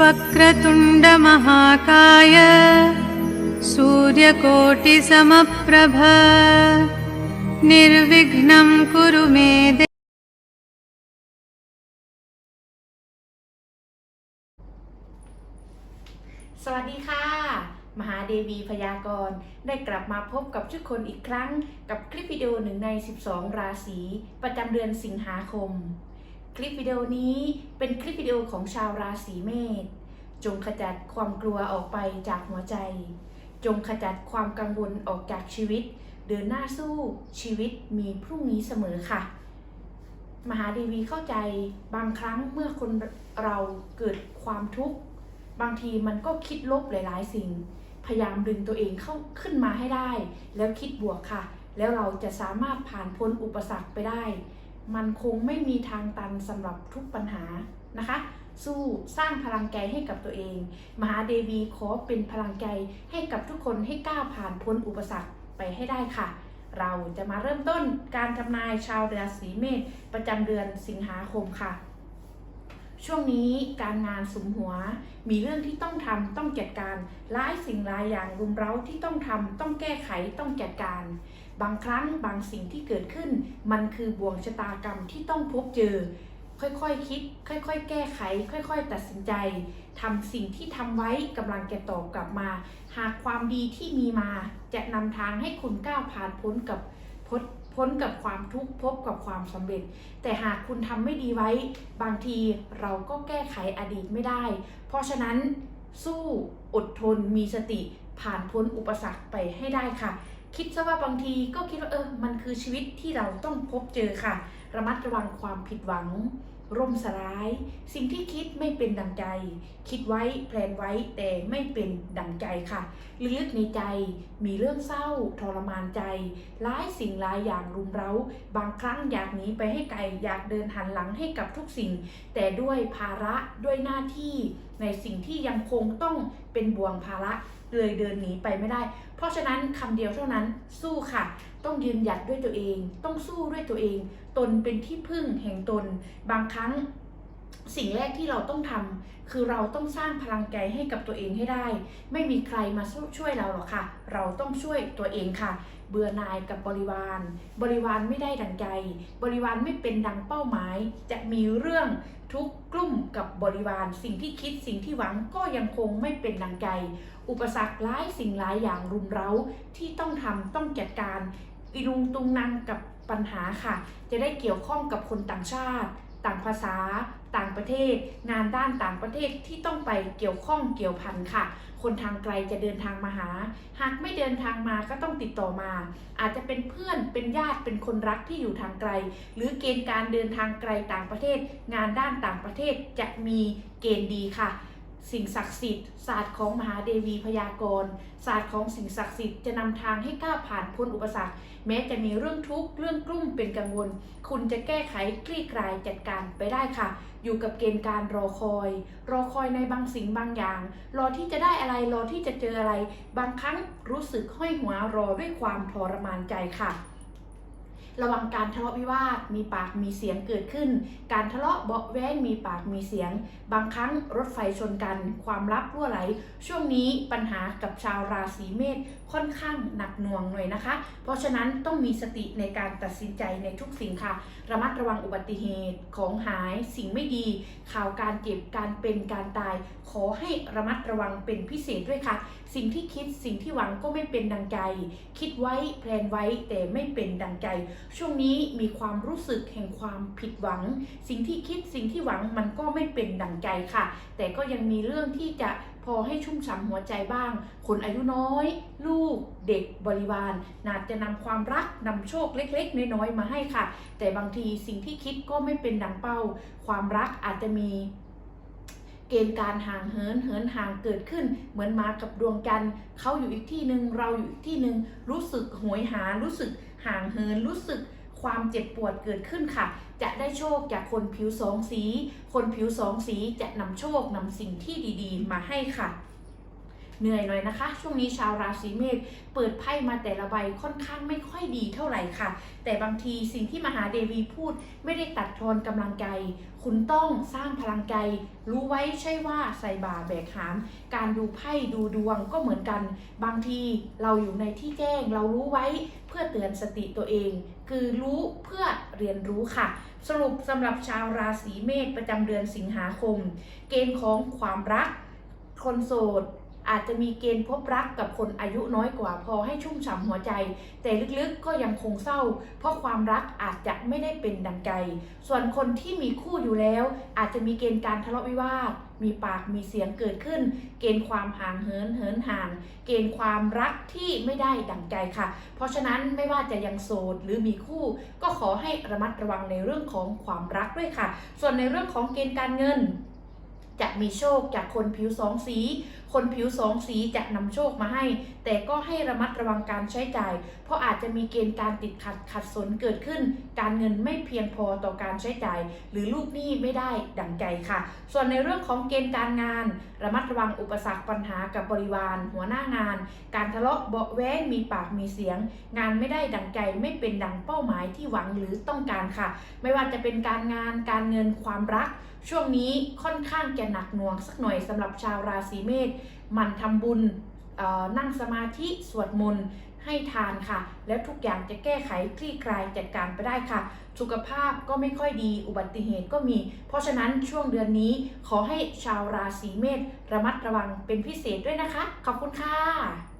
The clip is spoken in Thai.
वक्रतुण्डमहाकाय सूर्यकोटिसमप्रभ निर्विघ्नं कुरु मे देव สวัสดีค่ะ มหาเดวีพยากรณ์ได้กลับมาพบกับทุกคนอีกครั้งกับคลิปวิดีโอหนึ่งใน 12 ราศีประจำเดือนสิงหาคม คลิปวิดีโอนี้เป็นคลิปวิดีโอของชาวราศีเมษจงขจัดความกลัวออกไปจากหัวใจ จงขจัดความกังวลออกจากชีวิต เดินหน้าสู้ชีวิตมีพรุ่งนี้เสมอค่ะ มหาเดวีเข้าใจบางครั้งเมื่อคนเราเกิดความทุกข์ บางทีมันก็คิดลบหลาย ๆ สิ่ง พยายามดึงตัวเองเข้าขึ้นมาให้ได้ แล้วคิดบวกค่ะ แล้วเราจะสามารถผ่านพ้นอุปสรรคไปได้ มันคงไม่มีทางตันสำหรับทุกปัญหานะคะ สู้สร้างพลังใจให้กับตัวเอง มหาเดวีขอเป็นพลังใจให้กับทุกคนให้ก้าวผ่านพ้นอุปสรรคไปให้ได้ค่ะ เราจะมาเริ่มต้นการทำนายชาวราศีเมษประจำเดือนสิงหาคมค่ะ ช่วงนี้การงานสุมหัว มีเรื่องที่ต้องทำต้องจัดการหลายสิ่งหลายอย่างรุมเร้าที่ต้องทำต้องแก้ไขต้องจัดการ บางครั้งบางสิ่งที่เกิดขึ้น มันคือบ่วงชะตากรรมที่ต้องพบเจอ ค่อยๆคคิด ค่อยๆ แก้ไข ค่อย ๆ ตัดสินใจทำสิ่งที่ทำไว้กำลังจะตอบกลับมา หากความดีที่มีมาจะนำทางให้คุณก้าวผ่านพ้นกับพ้น พ้นกับความทุกข์พบกับความสำเร็จ แต่หากคุณทำไม่ดีไว้ บางทีเราก็แก้ไขอดีตไม่ได้ เพราะฉะนั้นสู้อดทนมีสติผ่านพ้นอุปสรรคไปให้ได้ค่ะ คิดซะว่าบางทีก็คิดว่าเออมันคือชีวิตที่เราต้องพบเจอค่ะ ระมัดระวังความผิดหวัง ร่มสลาย สิ่งที่คิดไม่เป็นดังใจ คิดไว้แพลนไว้แต่ไม่เป็นดังใจค่ะลึกในใจมีเรื่องเศร้า ทรมานใจหลายสิ่งหลายอย่างรุมเร้า บางครั้งอยากหนีไปให้ไกลอยากเดินหันหลังให้กับทุกสิ่ง แต่ด้วยภาระด้วยหน้าที่ในสิ่งที่ยังคงต้องเป็นบ่วงภาระ เลยเดินหนีไปไม่ได้ เพราะฉะนั้นคำเดียวเท่านั้นสู้ค่ะ ต้องยืนหยัดด้วยตัวเอง ต้องสู้ด้วยตัวเอง ตนเป็นที่พึ่งแห่งตน บางครั้ง สิ่งแรกที่เราต้องทำคือเราต้องสร้างพลังใจให้กับตัวเองให้ได้ ไม่มีใครมาช่วยเราหรอกค่ะ เราต้องช่วยตัวเองค่ะ เบื่อนายกับบริวาร บริวารไม่ได้ดังใจ บริวารไม่เป็นดังเป้าหมาย จะมีเรื่องทุกกลุ่มกับบริวาร สิ่งที่คิดสิ่งที่หวังก็ยังคงไม่เป็นดังใจ อุปสรรคหลายสิ่งหลายอย่างรุมเร้าที่ต้องทำต้องจัดการอีลุงตุงนางกับปัญหาค่ะ จะได้เกี่ยวข้องกับคนต่างชาติ ต่างภาษา ต่างประเทศ งานด้านต่างประเทศที่ต้องไปเกี่ยวข้องเกี่ยวพันค่ะ คนทางไกลจะเดินทางมาหา หากไม่เดินทางมาก็ต้องติดต่อมา อาจจะเป็นเพื่อนเป็นญาติเป็นคนรักที่อยู่ทางไกล หรือเกณฑ์การเดินทางไกลต่างประเทศ งานด้านต่างประเทศจะมีเกณฑ์ดีค่ะ สิ่งศักดิ์สิทธิ์ศาสตร์ของมหาเดวีพยากรณ์ศาสตร์ของสิ่งศักดิ์สิทธิ์จะนำทางให้ก้าวผ่านพ้นอุปสรรค แม้จะมีเรื่องทุกข์เรื่องกลุ้มเป็นกังวล คุณจะแก้ไขคลี่คลายจัดการไปได้ค่ะ อยู่กับเกณฑ์การรอคอย รอคอยในบางสิ่งบางอย่าง รอที่จะได้อะไรรอที่จะเจออะไร บางครั้งรู้สึกห้อยหัวรอด้วยความทรมานใจค่ะ ระวังการทะเลาะวิวาทมีปากมีเสียงเกิดขึ้น การทะเลาะเบาะแว้งมีปากมีเสียง บางครั้งรถไฟชนกัน ความลับรั่วไหล ช่วงนี้ปัญหากับชาวราศีเมษค่อนข้างหนักหน่วงหน่อยนะคะ เพราะฉะนั้นต้องมีสติในการตัดสินใจในทุกสิ่งค่ะ ระมัดระวังอุบัติเหตุของหายสิ่งไม่ดี ข่าวการเจ็บการเป็นการตาย ขอให้ระมัดระวังเป็นพิเศษด้วยค่ะ สิ่งที่คิดสิ่งที่หวังก็ไม่เป็นดังใจ คิดไว้แพลนไว้แต่ไม่เป็นดังใจช่วงนี้มีความรู้สึกแห่งความผิดหวัง สิ่งที่คิดสิ่งที่หวังมันก็ไม่เป็นดังใจค่ะ แต่ก็ยังมีเรื่องที่จะพอให้ชุ่มฉ่ำหัวใจบ้าง คนอายุน้อย ลูกเด็กบริวารนาจจะนำความรักนำโชคเล็กๆ น้อยๆ มาให้ค่ะ แต่บางทีสิ่งที่คิดก็ไม่เป็นดังเป้า ความรักอาจจะมี เกณฑ์การห่างเหินเหินห่างเกิดขึ้น เหมือนมากับดวงจันทร์เขาอยู่อีกที่หนึ่งเราอยู่อีกที่หนึ่งรู้สึกหวยหารู้สึกห่างเหินรู้สึกความเจ็บปวดเกิดขึ้นค่ะ จะได้โชคจากคนผิวสองสี คนผิวสองสีจะนำโชคนำสิ่งที่ดีๆ มาให้ค่ะ เหนื่อยหน่อยนะคะ ช่วงนี้ชาวราศีเมษเปิดไพ่มาแต่ละใบค่อนข้างไม่ค่อยดีเท่าไหร่ค่ะ แต่บางทีสิ่งที่มหาเดวีพูดไม่ได้ตัดทอนกำลังใจคุณต้องสร้างพลังใจรู้ไว้ใช่ว่าใส่บ่าแบกหาม การดูไพ่ดูดวงก็เหมือนกัน บางทีเราอยู่ในที่แจ้งเรารู้ไว้เพื่อเตือนสติตัวเอง คือรู้เพื่อเรียนรู้ค่ะ สรุปสำหรับชาวราศีเมษประจำเดือนสิงหาคม เกณฑ์ของความรัก คนโสด อาจจะมีเกณฑ์พบรักกับคนอายุน้อยกว่าพอให้ชุ่มฉ่ำหัวใจ แต่ลึกๆก็ยังคงเศร้า เพราะความรักอาจจะไม่ได้เป็นดังใจ ส่วนคนที่มีคู่อยู่แล้ว อาจจะมีเกณฑ์การทะเลาะวิวาทมีปากมีเสียงเกิดขึ้น เกณฑ์ความห่างเหินเหินห่าง เกณฑ์ความรักที่ไม่ได้ดังใจค่ะ เพราะฉะนั้นไม่ว่าจะยังโสดหรือมีคู่ ก็ขอให้ระมัดระวังในเรื่องของความรักด้วยค่ะ ส่วนในเรื่องของเกณฑ์การเงิน จะมีโชคจากคนผิวสองสี คนผิวสองสีจะนำโชคมาให้ แต่ก็ให้ระมัดระวังการใช้จ่าย เพราะอาจจะมีเกณฑ์การติดขัดขัดสนเกิดขึ้น การเงินไม่เพียงพอต่อการใช้จ่าย หรือลูกหนี้ไม่ได้ดังใจค่ะ ส่วนในเรื่องของเกณฑ์การงาน ระมัดระวังอุปสรรคปัญหากับบริวาร หัวหน้างาน การทะเลาะเบาะแว้งมีปากมีเสียง งานไม่ได้ดังใจไม่เป็นดังเป้าหมายที่หวังหรือต้องการค่ะ ไม่ว่าจะเป็นการงานการเงินความรัก ช่วงนี้ค่อนข้างจะหนักหน่วงสักหน่อยสำหรับชาวราศีเมษมันทำบุญนั่งสมาธิสวดมนต์ให้ทานค่ะ แล้วทุกอย่างจะแก้ไขคลี่คลายจัดการไปได้ค่ะ สุขภาพก็ไม่ค่อยดีอุบัติเหตุก็มี เพราะฉะนั้นช่วงเดือนนี้ขอให้ชาวราศีเมษระมัดระวังเป็นพิเศษด้วยนะคะ ขอบคุณค่ะ